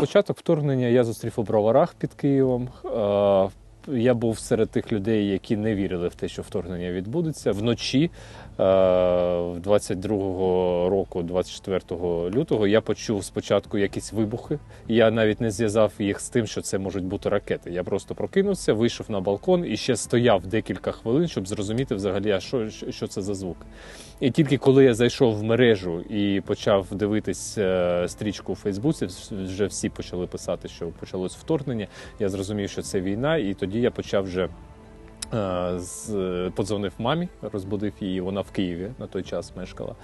Початок вторгнення я зустрів у броварах під Києвом. Е, Я був серед тих людей, які не вірили в те, що вторгнення відбудеться. Вночі е, 22-го року, 24 лютого, я почув спочатку якісь вибухи. Я навіть не зв'язав їх з тим, що це можуть бути ракети. Я просто прокинувся, вийшов на балкон і ще стояв декілька хвилин, щоб зрозуміти взагалі, а що, що це за звук. І тільки коли я зайшов в мережу і почав дивитись е, стрічку у Фейсбуці, вже всі почали писати, що почалось вторгнення. Я зрозумів, що це війна, і тоді я почав вже. Е, з- Подзвонив мамі, розбудив її. Вона в Києві на той час мешкала.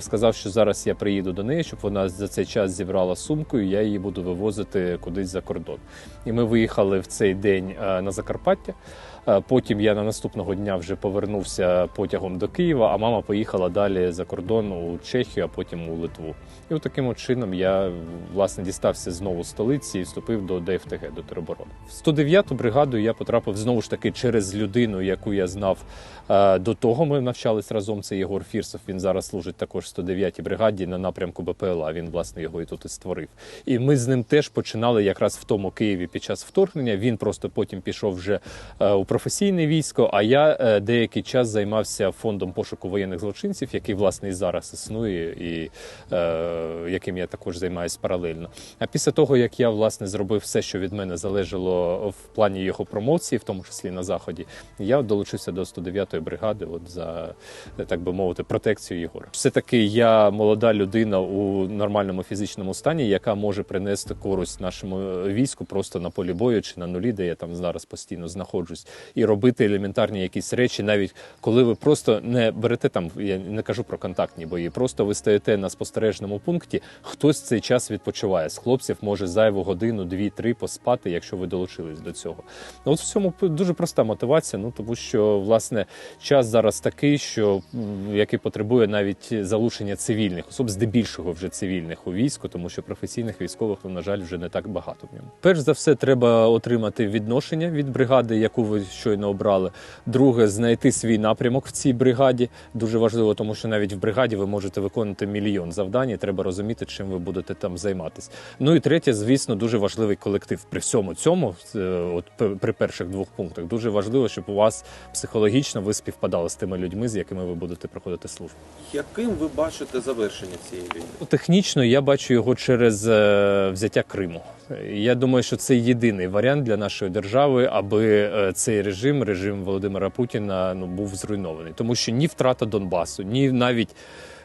Сказав, що зараз я приїду до неї, щоб вона за цей час зібрала сумку, і я її буду вивозити кудись за кордон. І ми виїхали в цей день е, на Закарпаття. Е, Потім я на наступного дня вже повернувся потягом до Києва, а мама поїхала далі за кордон у Чехію, а потім у Литву. І таким чином я власне дістався знову столиці і вступив до ДФТГ, до тероборони. В 109-ту бригаду я потрапив знову ж таки через людину, яку я знав е, до того. Ми навчались разом. Це Єгор Фірсов. Він зараз служить також в 109-й бригаді на напрямку БПЛА. Він власне його і тут і створив. І ми з ним теж починали якраз в тому Києві під час вторгнення. Він просто потім пішов вже е, у професійне військо. А я е, деякий час займався фондом пошуку воєнних злочинців, який власне і зараз існує, і е, яким я також займаюся паралельно. А після того, як я власне зробив все, що від мене залежало в плані його промоції, в тому числі на заході, я долучився до 109-ї бригади, от за так би мовити, протекцію Єгора. Все таки я молода людина у нормальному фізичному стані, яка може принести користь нашому війську просто на полі бою чи на нулі, де я там зараз постійно знаходжусь, і робити елементарні якісь речі, навіть коли ви просто не берете там, я не кажу про контактні бої, просто ви стоїте на спостережному пункті. Хтось цей час відпочиває з хлопців, може зайву годину, дві-три поспати, якщо ви долучились до цього. Ну, от в цьому дуже проста мотивація. Ну тому що власне час зараз такий, що який потребує навіть залучення цивільних, особ здебільшого вже цивільних у війську, тому що професійних військових, ну, на жаль, вже не так багато в ньому. Перш за все, треба отримати відношення від бригади, яку ви щойно обрали. Друге, знайти свій напрямок в цій бригаді. Дуже важливо, тому що навіть в бригаді ви можете виконувати мільйон завдань. і Треба розуміти, чим ви будете там займатися. Ну і третє, звісно, дуже важливий колектив. При всьому цьому, е, от при перших двох пунктах, дуже важливо, щоб у вас психологічно ви співпадали з тими людьми, з якими ви будете проходити службу. Яким ви бачите завершення цієї війни? Технічно я бачу його через е, взяття Криму. Я думаю, що це єдиний варіант для нашої держави, аби е, цей режим, режим Володимира Путіна, ну був зруйнований, тому що ні втрата Донбасу, ні навіть.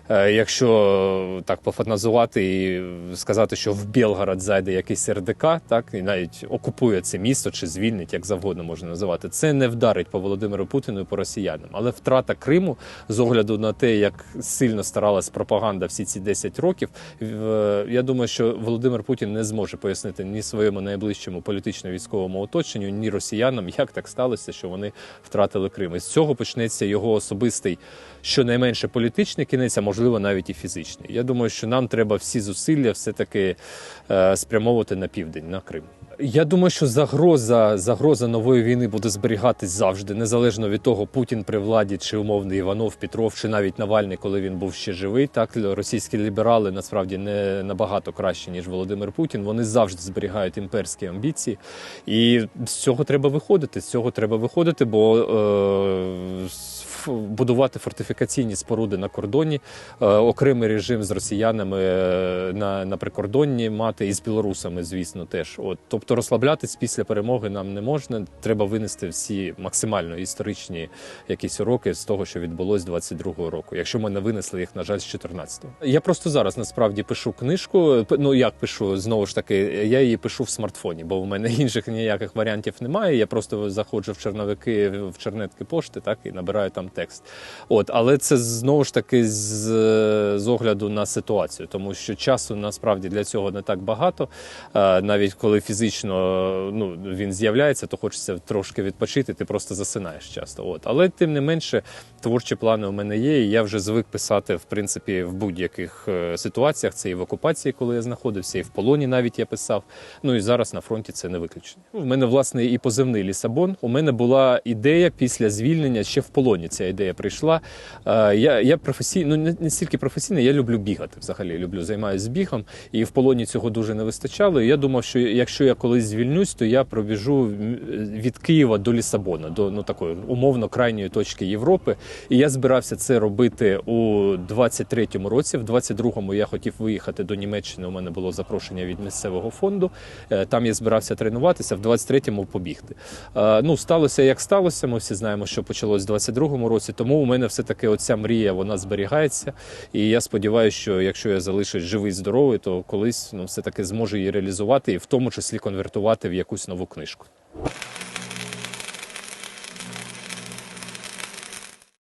Е, Якщо так пофантазувати і сказати, що в Білгород зайде якийсь РДК, так і навіть окупує це місто чи звільнить, як завгодно можна називати, це не вдарить по Володимиру Путіну і по росіянам. Але втрата Криму з огляду на те, як сильно старалась пропаганда всі ці 10 років, я думаю, що Володимир Путін не зможе пояснити ні своєму найближчому політично-військовому оточенню, ні росіянам, як так сталося, що вони втратили Крим. І з цього почнеться його особистий, щонайменше політичний кінець, а можливо навіть і фізичний. Я думаю, що нам треба всі зусилля все таки е, спрямовувати на південь, на Крим. Я думаю, що загроза, загроза нової війни буде зберігатись завжди, незалежно від того, Путін при владі чи умовний Іванов, Петров, чи навіть Навальний, коли він був ще живий. Так російські ліберали насправді не набагато краще ніж Володимир Путін. Вони завжди зберігають імперські амбіції, і з цього треба виходити. З цього треба виходити, бо е, будувати фортифікаційні споруди на кордоні, е, окремий режим з росіянами е, на, на прикордонні мати і з білорусами, звісно, теж. От тобто розслаблятись після перемоги нам не можна. Треба винести всі максимально історичні якісь уроки з того, що відбулось 22-го року. Якщо ми не винесли їх, на жаль, з 14-го. Я просто зараз насправді пишу книжку. Ну як пишу знову ж таки, я її пишу в смартфоні, бо в мене інших ніяких варіантів немає. Я просто заходжу в черновики в чернетки пошти, так і набираю там текст. От, але це знову ж таки з, з огляду на ситуацію, тому що часу насправді для цього не так багато. Навіть коли фізично ну, він з'являється, то хочеться трошки відпочити, ти просто засинаєш часто. От. Але тим не менше, творчі плани у мене є, і я вже звик писати в принципі в будь-яких е, ситуаціях. Це і в окупації, коли я знаходився, і в полоні навіть я писав. Ну і зараз на фронті це не виключення. У мене власне і позивний Лісабон. У мене була ідея після звільнення ще в полоні. Ця ідея прийшла. Е, Я, я професійно, ну не, стільки професійно, я люблю бігати взагалі. Люблю займаюся бігом, і в полоні цього дуже не вистачало. І я думав, що якщо я колись звільнюсь, то я пробіжу від Києва до Лісабона, до ну такої умовно крайньої точки Європи. І я збирався це робити у 23-му році. В 22-му я хотів виїхати до Німеччини. У мене було запрошення від місцевого фонду. Е, Там я збирався тренуватися, в 23-му побігти. Е, Ну, сталося як сталося. Ми всі знаємо, що почалось в 22-му році. Тому у мене все таки оця мрія вона зберігається. І я сподіваюся, що якщо я залишусь живий, здоровий, то колись ну все таки зможу її реалізувати і в тому числі конвертувати в якусь нову книжку.